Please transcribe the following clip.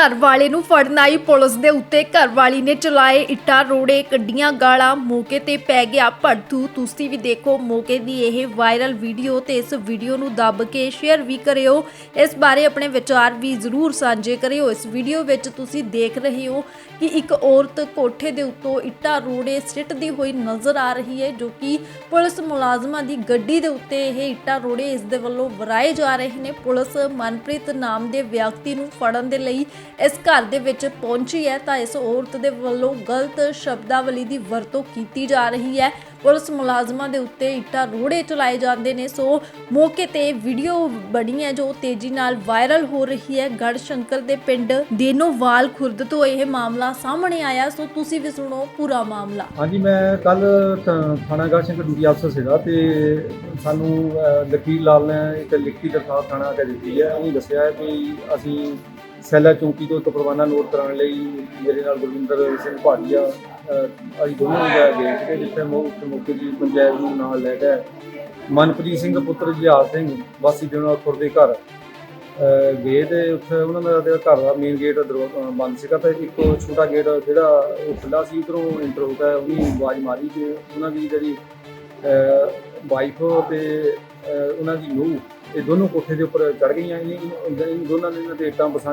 ਘਰ ਵਾਲੇ ਨੂੰ ਫੜਨ ਆਈ ਪੁਲਿਸ ਦੇ ਉੱਤੇ। ਘਰ ਵਾਲੀ ਨੇ ਚਲਾਏ ਇੱਟਾਂ, ਰੋੜੇ, ਕੱਢੀਆਂ, ਗਾਲਾਂ। ਮੌਕੇ ਤੇ ਪੈ ਗਿਆ ਭੜਥੂ। ਤੁਸੀਂ ਵੀ ਦੇਖੋ ਮੌਕੇ ਦੀ ਇਹ ਵਾਇਰਲ ਵੀਡੀਓ ਤੇ ਇਸ ਵੀਡੀਓ ਨੂੰ ਦੱਬ ਕੇ ਸ਼ੇਅਰ ਵੀ ਕਰਿਓ। ਇਸ ਬਾਰੇ ਆਪਣੇ ਵਿਚਾਰ ਵੀ ਜ਼ਰੂਰ ਸਾਂਝੇ ਕਰਿਓ। ਇਸ ਵੀਡੀਓ ਵਿੱਚ ਤੁਸੀਂ ਦੇਖ ਰਹੇ ਹੋ ਕਿ ਇੱਕ ਔਰਤ ਕੋਠੇ ਦੇ ਉੱਤੋਂ ਇੱਟਾਂ, ਰੋੜੇ ਸਿੱਟਦੀ ਹੋਈ ਨਜ਼ਰ ਆ ਰਹੀ ਹੈ, ਜੋ ਕਿ ਪੁਲਿਸ ਮੁਲਾਜ਼ਮਾਂ ਦੀ ਗੱਡੀ ਦੇ ਉੱਤੇ ਇਹ ਇੱਟਾਂ, ਰੋੜੇ ਇਸ ਦੇ ਵੱਲੋਂ ਵਰਾਏ ਜਾ ਰਹੇ ਨੇ। ਪੁਲਿਸ ਮਨਪ੍ਰੀਤ ਨਾਮ ਦੇ ਵਿਅਕਤੀ ਨੂੰ ਫੜਨ ਦੇ ਲਈ ਇਸ ਘਰ ਦੇ ਵਿੱਚ ਪਹੁੰਚੀ ਹੈ ਤਾਂ ਇਸ ਔਰਤ ਦੇ ਵੱਲੋਂ ਗਲਤ ਸ਼ਬਦਾਵਲੀ ਦੀ ਵਰਤੋਂ ਕੀਤੀ ਜਾ ਰਹੀ ਹੈ। ਪੁਲਿਸ ਮੁਲਾਜ਼ਮਾਂ ਦੇ ਉੱਤੇ ਇੱਟਾਂ ਰੋੜੇ ਚਲਾਏ ਜਾਂਦੇ ਨੇ। ਸੋ ਮੌਕੇ ਤੇ ਵੀਡੀਓ ਬਣੀ ਹੈ ਜੋ ਤੇਜ਼ੀ ਨਾਲ ਵਾਇਰਲ ਹੋ ਰਹੀ ਹੈ। ਗੜ ਸ਼ੰਕਰ ਦੇ ਪਿੰਡ ਦੇਨੋਵਾਲ ਖੁਰਦ ਤੋਂ ਇਹ ਮਾਮਲਾ ਸਾਹਮਣੇ ਆਇਆ। ਸੋ ਤੁਸੀਂ ਵੀ ਸੁਣੋ ਪੂਰਾ ਮਾਮਲਾ। ਹਾਂਜੀ, ਮੈਂ ਕੱਲ ਥਾਣਾ ਗੜ੍ਹ ਸਿੰਘ ਡਿਊਟੀ ਅਫਸਰ ਸੀਗਾ ਤੇ ਸਾਨੂੰ ਲਕੀਰ ਲਾਲ ਨੇ ਇੱਕ ਲਿਖਤੀ ਦਰਖਾਸਤ ਥਾਣਾ ਤੇ ਦਿੱਤੀ ਹੈ। ਉਹਨੇ ਦੱਸਿਆ ਹੈ ਕਿ ਅਸੀਂ ਸੈਲਾ ਚੌਂਕੀ ਤੋਂ ਇੱਕ ਪਰਵਾਨਾ ਨੋਟ ਕਰਾਉਣ ਲਈ ਮੇਰੇ ਨਾਲ ਗੁਰਵਿੰਦਰ ਸਿੰਘ ਭਾਟੀਆ ਅਹ, ਅਸੀਂ ਦੋਨੋਂ ਜਾ ਗਏ ਸੀਗੇ ਜਿੱਥੇ ਮੌਕੇ ਮੌਕੇ ਦੀ ਪੰਚਾਇਤ ਨੂੰ ਨਾਲ ਲੈ ਕੇ ਮਨਪ੍ਰੀਤ ਸਿੰਘ ਪੁੱਤਰ ਜਹਾਜ਼ ਸਿੰਘ ਵਾਸੀ ਦੇ ਦੇ ਘਰ ਗਏ ਤੇ ਉੱਥੇ ਉਹਨਾਂ ਦਾ ਜਿਹੜਾ ਘਰ ਦਾ ਮੇਨ ਗੇਟ ਬੰਦ ਸੀਗਾ ਤੇ ਇੱਕ ਛੋਟਾ ਗੇਟ ਜਿਹੜਾ ਉਹ ਖੁੱਲਾ ਸੀ ਉਧਰੋਂ ਇੰਟਰ ਹੋ ਗਿਆ ਉਹਨੇ ਆਵਾਜ਼ ਮਾਰੀ ਤੇ ਉਹਨਾਂ ਦੀ ਜਿਹੜੀ ਵਾਈਫ ਤੇ ਉਹਨਾਂ ਦੀ ਨੂੰਹ ਇਹ ਦੋਨੋਂ ਕੋਠੇ ਦੇ ਉੱਪਰ ਚੜ ਗਈਆਂ ਇਹ ਦੋਨਾਂ ਨੇ ਇਹਨਾਂ ਦੇ ਇੱਟਾਂ